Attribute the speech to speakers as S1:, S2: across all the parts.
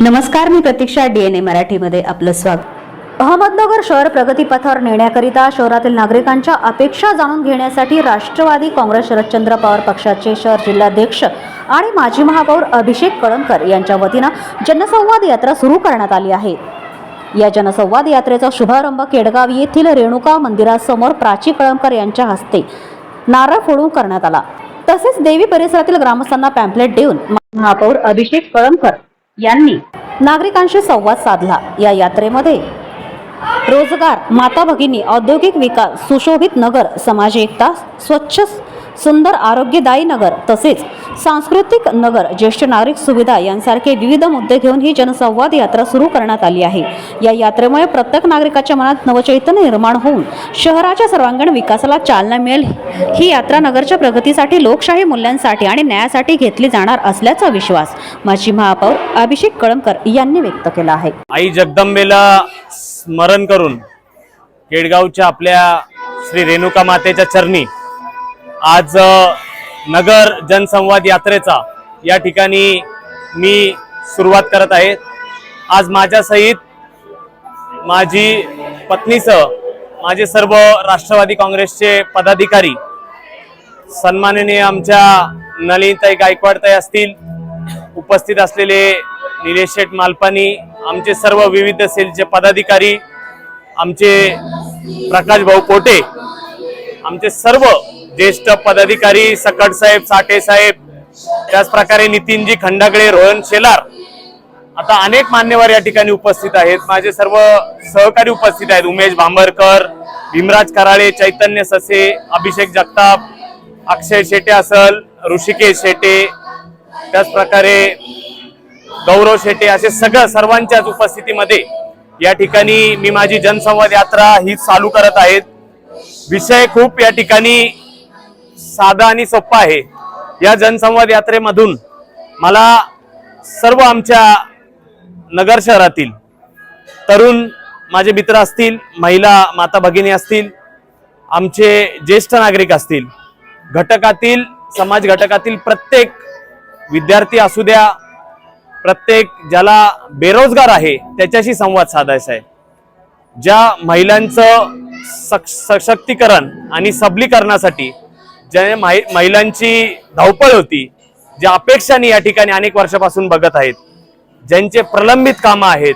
S1: नमस्कार मी प्रतीक्षा डीएनए मराठीमध्ये आपलं स्वागत. अहमदनगर शहर प्रगतीपथावर नेण्याकरिता शहरातील नागरिकांच्या अपेक्षा जाणून घेण्यासाठी राष्ट्रवादी काँग्रेस शरदचंद्र पवार पक्षाचे शहर जिल्हाध्यक्ष आणि माजी महापौर अभिषेक कळमकर यांच्या वतीनं जनसंवाद यात्रा सुरू करण्यात आली आहे. या जनसंवाद यात्रेचा शुभारंभ केडगाव येथील रेणुका मंदिरासमोर प्राची कळमकर यांच्या हस्ते नारळ फोडून करण्यात आला. तसेच देवी परिसरातील ग्रामस्थांना पॅम्पलेट देऊन महापौर अभिषेक कळमकर यांनी नागरिकांशी संवाद साधला. या यात्रेमध्ये रोजगार माता भगिनी औद्योगिक विकास सुशोभित नगर समाज एकता स्वच्छ सुंदर आरोग्यदायी नगर तसेच सांस्कृतिक नगर ज्येष्ठ नागरिक सुविधा यांसारखे विविध मुद्दे घेऊन ही जनसंवाद यात्रा सुरू करण्यात आली आहे. या यात्रेमुळे प्रत्येक नागरिकाच्या मनात नवचैतन्य निर्माण होऊन शहराच्या सर्वांगीण विकासाला चालना मिळेल. ही यात्रा नगरच्या प्रगतीसाठी लोकशाही मूल्यांसाठी आणि न्यायासाठी घेतली जाणार असल्याचा विश्वास माजी महापौर अभिषेक कळमकर यांनी व्यक्त केला आहे.
S2: आई जगदंबेला स्मरण करून केडगावच्या आपल्या श्री रेणुका मातेच्या चरणी आज नगर जनसंवाद यात्रेचा. या ठिकाणी मी सुरुवात करत आहे. आज माझ्यासहित माझी पत्नीसह माझे सर्व राष्ट्रवादी काँग्रेसचे पदाधिकारी सन्माननीय आमच्या नलिनताई गायकवाडताई असतील उपस्थित असलेले निलेश शेठ मालपानी आमचे सर्व विविध सेलचे पदाधिकारी आमचे प्रकाश भाऊ पोटे आमचे सर्व ज्येष्ठ पदाधिकारी सकट साहेब साठे साहेब त्याच प्रकारे नितीनजी खंडागळे रोहन शेलार. आता अनेक मान्यवर या ठिकाणी उपस्थित आहेत. माझे सर्व सहकारी उपस्थित आहेत. उमेश भांबरकर भीमराज कराळे चैतन्य ससे अभिषेक जगताप अक्षय शेटे असल ऋषिकेश शेटे त्याचप्रकारे गौरव शेटे असे सगळं सर्वांच्याच उपस्थितीमध्ये या ठिकाणी मी माझी जनसंवाद यात्रा ही चालू करत आहेत. विषय खूप या ठिकाणी साधा आणि सोपा आहे. या जनसंवाद यात्रेमधून मला सर्व आमच्या नगर शहरातील तरुण माझे मित्र असतील महिला माता भगिनी असतील आमचे ज्येष्ठ नागरिक असतील घटकातील समाज घटकातील प्रत्येक विद्यार्थी असू द्या प्रत्येक ज्याला बेरोजगार आहे त्याच्याशी संवाद साधायचा आहे. ज्या महिलांचं सक- सशक्तीकरण आणि सबलीकरणासाठी ज्याने महिलांची धावपळ होती ज्या अपेक्षाने या ठिकाणी अनेक वर्षापासून बघत आहेत ज्यांचे प्रलंबित कामं आहेत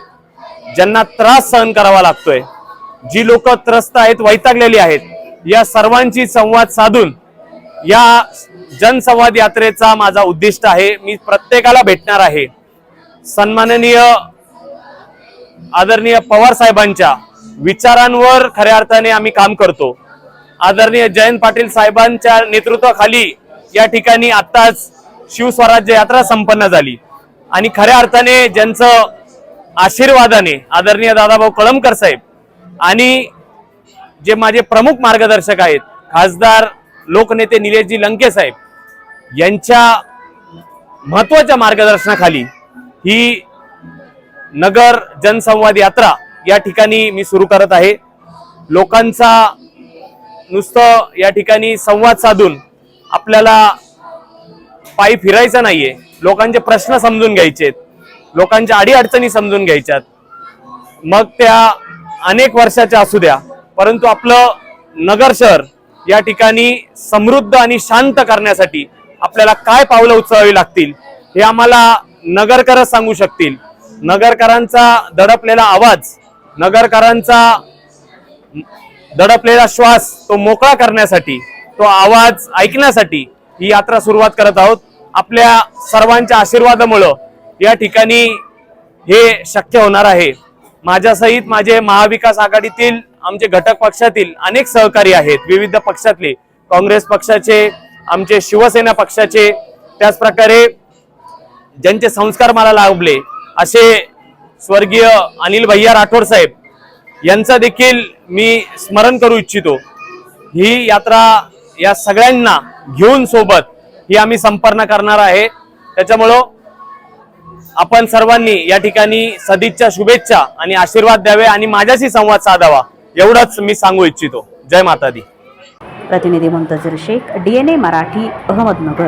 S2: ज्यांना त्रास सहन करावा लागतोय जी लोक त्रस्त आहेत वैतागलेली आहेत या सर्वांची संवाद साधून या जनसंवाद यात्रेचा माझा उद्दिष्ट आहे. मी प्रत्येकाला भेटणार आहे. सन्माननीय आदरणीय पवार साहेबांच्या विचारांवर खऱ्या अर्थाने आम्ही काम करतो. आदरणीय जयंत पाटील साहेबांच्या नेतृत्वाखाली या ठिकाणी आत्ताच शिवस्वराज्य यात्रा संपन्न झाली. आणि खऱ्या अर्थाने ज्यांचं आशीर्वादाने आदरणीय दादाभाऊ कळमकर साहेब आणि जे माझे प्रमुख मार्गदर्शक आहेत खासदार लोकनेते निलेशजी लंके साहेब यांच्या महत्त्वाच्या मार्गदर्शनाखाली ही नगर जनसंवाद यात्रा या ठिकाणी मी सुरू करत आहे. लोकांचा नुसतं या ठिकाणी संवाद साधून आपल्याला पायी फिरायचं नाहीये. लोकांचे प्रश्न समजून घ्यायचेत. लोकांच्या अडीअडचणी समजून घ्यायच्यात. मग त्या अनेक वर्षाच्या असू द्या परंतु आपलं नगर शहर या ठिकाणी समृद्ध आणि शांत करण्यासाठी आपल्याला काय पावलं उचलावी लागतील हे आम्हाला नगरकरच सांगू शकतील. नगरकरांचा दडपलेला आवाज नगरकरांचा दडपलेला श्वास तो मोकळा करण्यासाठी तो आवाज ऐकण्यासाठी ही यात्रा सुरुवात करत आहोत. आपल्या सर्वांच्या आशीर्वादामुळं या ठिकाणी हे शक्य होणार आहे. माझ्यासहित माझे महाविकास आघाडीतील आमचे घटक पक्षातील अनेक सहकारी आहेत विविध पक्षातले काँग्रेस पक्षाचे आमचे शिवसेना पक्षाचे. त्याचप्रकारे ज्यांचे संस्कार मला लाभले असे स्वर्गीय अनिल भैया राठोड साहेब यांचा देखील मी स्मरण करू इच्छितो. ही यात्रा या सगळ्यांना घेऊन सोबत ही आम्ही संपन्न करणार आहे. त्याच्यामुळं आपण सर्वांनी या ठिकाणी सदिच्छा शुभेच्छा आणि आशीर्वाद द्यावे आणि माझ्याशी संवाद साधावा एवढंच मी सांगू इच्छितो. जय माता दी
S1: प्रतिनिधी मुंतजर शेख डीएनए मराठी अहमदनगर.